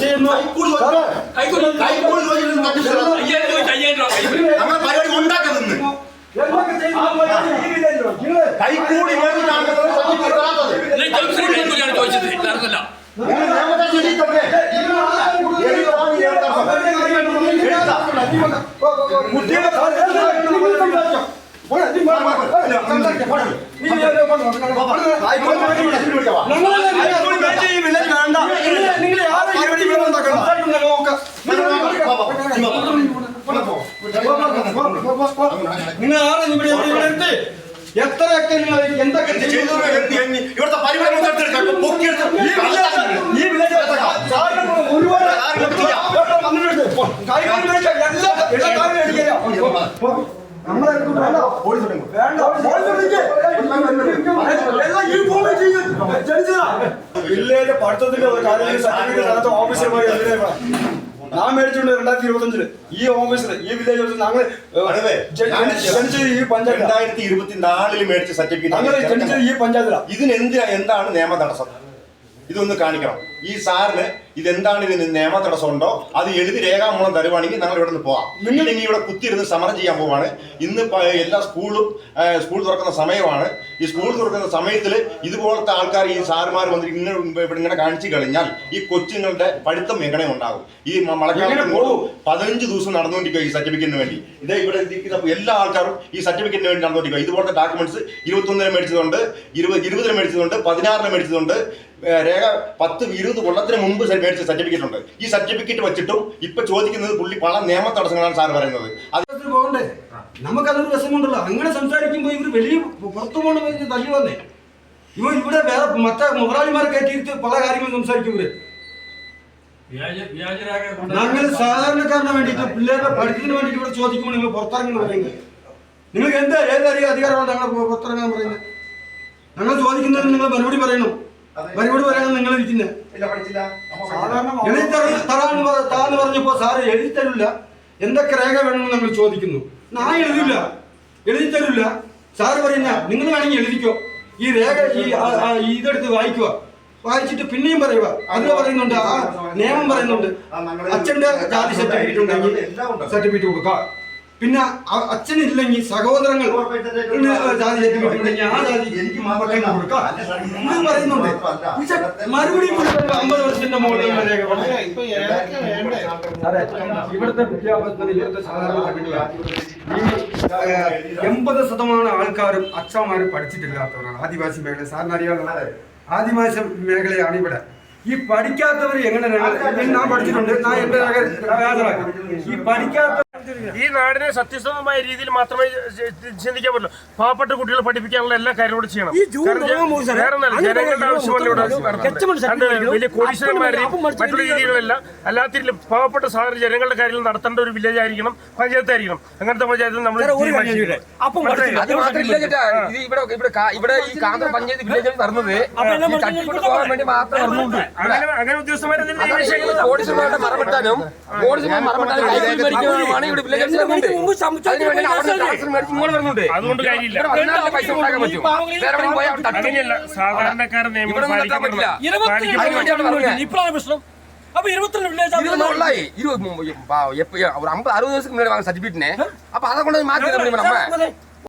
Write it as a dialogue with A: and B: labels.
A: ചെയ്യുന്നു.
B: നമ്മളെ പരിപാടി ഉണ്ടാക്കി നിന്ന്.
A: എന്തൊക്കെ ചെയ്യുന്നു? ഈ
B: നിങ്ങൾ
A: ആരാണ് ഇവിടെ ഇവിടെ എത്ര എത്തി എത്രയൊക്കെ നിങ്ങൾ എന്തൊക്കെ
B: ചെയ്തു ഇവിടുത്തെ പരിപാടി
A: ഈ വില്ലേജ് ഒരുപാട്. വില്ലേജ് പഠിത്തത്തിന്റെ ഒരു കാര്യം സർട്ടിഫിക്കറ്റ്. ഞാൻ മേടിച്ചിട്ടുണ്ട് രണ്ടായിരത്തി ഇരുപത്തഞ്ചിൽ ഈ ഓഫീസിൽ ഈ വില്ലേജ് ഓഫീസിൽ ഞങ്ങൾ. ജനിച്ചത് ഈ പഞ്ചായത്ത്
B: രണ്ടായിരത്തി ഇരുപത്തിനാലിൽ മേടിച്ച
A: ഞങ്ങൾ ജനിച്ചത്
B: സർട്ടിഫിക്കറ്റ്
A: ഈ പഞ്ചായത്തിലാണ്
B: ഇതിനെന്തിനാ എന്താണ് നിയമ തടസ്സം ഇതൊന്ന് കാണിക്കണം ഈ സാറിന് ഇതെന്താണ് ഇതിന് നിയമ തടസ്സമുണ്ടോ? അത് എഴുതി രേഖാമൂലം തരുവാണെങ്കിൽ ഞങ്ങൾ ഇവിടെ നിന്ന് പോവാം ഇല്ലെങ്കിൽ ഇവിടെ കുത്തിയിരുന്ന് സമരം ചെയ്യാൻ പോവാണ്. ഇന്ന് എല്ലാ സ്കൂളും സ്കൂൾ തുറക്കുന്ന സമയമാണ്. ഈ സ്കൂൾ തുറക്കുന്ന സമയത്തിൽ ഇതുപോലത്തെ ആൾക്കാർ ഈ സാറുമാർ വന്ന് ഇങ്ങനെ ഇവിടെ ഇങ്ങനെ കാണിച്ചു കഴിഞ്ഞാൽ ഈ കൊച്ചുങ്ങളുടെ പഠിത്തം എങ്ങനെ ഉണ്ടാകും? ഈ
A: മഴക്കാലം?
B: പതിനഞ്ച് ദിവസം നടന്നുകൊണ്ടിരിക്കുക ഈ സർട്ടിഫിക്കറ്റിന് വേണ്ടി. ഇതേ ഇവിടെ എല്ലാ ആൾക്കാരും ഈ സർട്ടിഫിക്കറ്റിന് വേണ്ടി നടന്നുകൊണ്ടിരിക്കുക ഇതുപോലത്തെ ഡോക്യുമെന്റ്സ് ഇരുപത്തൊന്നിന് മേടിച്ചതുണ്ട് ഇരുപത് ഇരുപതിന് മേടിച്ചതുണ്ട് പതിനാറിന് മേടിച്ചതുണ്ട്. രേഖ പത്ത് ഇരുപത് കൊല്ലത്തിന് മുമ്പ് മേടിച്ച സർട്ടിഫിക്കറ്റ് ഉണ്ട്. ഈ സർട്ടിഫിക്കറ്റ് വെച്ചിട്ടും ഇപ്പൊ ചോദിക്കുന്നത് പുള്ളി പല നിയമ തടസ്സങ്ങളാണ് സാർ പറയുന്നത്.
A: പോകണ്ടേ? നമുക്കതൊരു രസമുണ്ടല്ലോ അങ്ങനെ സംസാരിക്കുമ്പോ ഇവർ വലിയ പുറത്തു പോകണ തല്ലി വന്നേ. ഇവ ഇവിടെ വേറെ മറ്റേ മുതലാളിമാരെ കയറ്റിയിട്ട് പല കാര്യങ്ങളും സംസാരിക്കും ഇവർ. ഞങ്ങൾ സാധാരണക്കാരന് വേണ്ടിയിട്ട് പിള്ളേരുടെ പഠിത്തത്തിന് വേണ്ടിയിട്ട് ഇവിടെ ചോദിക്കുമ്പോൾ നിങ്ങൾ പുറത്തിറങ്ങുന്നു പറയുന്നത്. നിങ്ങൾക്ക് എന്താ ഏതറിയ അധികാരമാണ് ഞങ്ങൾ പുറത്തിറങ്ങാൻ പറയുന്നത്? ഞങ്ങൾ ചോദിക്കുന്നതിന് നിങ്ങൾ മറുപടി പറയണം. മറുപടി പറയാതെ നിങ്ങൾ ഇരിക്കുന്നത് എഴുതി തര- തരാന്ന് പറ- താന്ന് പറഞ്ഞപ്പോ സാറ് എഴുതിത്തരില്ല എന്തൊക്കെ രേഖ വേണമെന്ന് നമ്മൾ ചോദിക്കുന്നു ഞാൻ എഴുതില്ല എഴുതിത്തരില്ല സാറ് പറയുന്ന നിങ്ങൾ വേണമെങ്കിൽ എഴുതിക്കോ ഈ രേഖ ഈ ഇതെടുത്ത് വായിക്കുക വായിച്ചിട്ട് പിന്നെയും പറയുക അതിൽ പറയുന്നുണ്ട് ആ നിയമം പറയുന്നുണ്ട് അച്ഛന്റെ ജാതി സർട്ടിഫിക്കറ്റ് ഉണ്ടെങ്കിൽ സർട്ടിഫിക്കറ്റ് കൊടുക്കുക പിന്നെ അച്ഛനില്ലെങ്കിൽ സഹോദരങ്ങൾ ഇന്ന് ജാതി ആ ജാതി
B: എനിക്ക്
A: പറയുന്നുണ്ട്. മറുപടി അമ്പത് വർഷത്തിന്റെ. അതെ. ഇവിടുത്തെ വിദ്യാഭ്യാസത്തിന് ഇവിടുത്തെ സാധാരണ എൺപത് ശതമാനം ആൾക്കാരും അച്ഛന്മാരും പഠിച്ചിട്ടില്ലാത്തവരാണ്. ആദിവാസി മേഖല. സാറിന് അറിയാവുന്ന ആദിവാസി മേഖലയാണ് ഇവിടെ. ഈ പഠിക്കാത്തവർ എങ്ങനെ രേഖ- ഞാൻ പഠിച്ചിട്ടുണ്ട്. ഞാൻ എന്റെ ഹാജരാക്കി. ഈ പഠിക്കാത്ത
C: ഈ നാടിനെ സത്യസന്ധമായ രീതിയിൽ മാത്രമേ ചിന്തിക്കാൻ പറ്റുള്ളൂ. പാവപ്പെട്ട കുട്ടികളെ പഠിപ്പിക്കാനുള്ള എല്ലാ കാര്യങ്ങളും ചെയ്യണം. ജനങ്ങളുടെ ആവശ്യമല്ല വലിയ കോടീശ്വരന്മാരെയും മറ്റുള്ള രീതികളല്ല അല്ലാത്ത പാവപ്പെട്ട സാധാരണ ജനങ്ങളുടെ കാര്യങ്ങൾ നടത്തേണ്ട ഒരു വില്ലേജ് ആയിരിക്കണം പഞ്ചായത്ത് ആയിരിക്കണം. അങ്ങനത്തെ പഞ്ചായത്തിൽ നമ്മൾ
D: ഇവിടെ ഈ പഞ്ചായത്ത് നടന്നത് പോകാൻ വേണ്ടി മാത്രം
C: അങ്ങനെ ഉദ്യോഗസ്ഥന്മാരെ
D: കോടിസുമാർ മറപ്പെട്ടാനും കൈകൂലി മേടിക്കുന്നതുമാണ് ഇവിടെ വില്ലേജിൽ നടന്നുണ്ട്
E: മുമ്പ് സംസാരിച്ച
D: അതിനുവേണ്ടി അവിടെ ട്രാൻസ്ഫർ മേടിച്ച് ഇങ്ങോട്ട് വരുന്നുണ്ട്
C: അതുകൊണ്ട് കാര്യമില്ല
D: ഇവിടെ വന്നാലേ പൈസ ഉണ്ടാക്കാൻ പറ്റും വേറെ എവിടെയും പോയാൽ അവിടെ തട്ടും
C: അങ്ങനെയല്ല സാധാരണക്കാരൻ നിയമം
D: ഇവിടെ ഒന്നും തട്ടാൻ പറ്റില്ല.
C: പാലിക്കണം
D: അതിന് വേണ്ടിയാണ് പറഞ്ഞത്.
E: ഇപ്പോഴാണ് പ്രശ്നം അപ്പൊ ഇരുപത്തിരണ്ട് വില്ലേജ്
D: ഇരുപത് ഉള്ളായി ഇരുപത് മു- പാ- എപ്പ- ഒരു അമ്പത് അറുപത് ദിവസം മുന്നേ വാങ്ങുന്ന സർട്ടിഫിക്കറ്റിനെ അപ്പൊ അതെ കൊണ്ട് മാറ്റി തരണം നമ്മ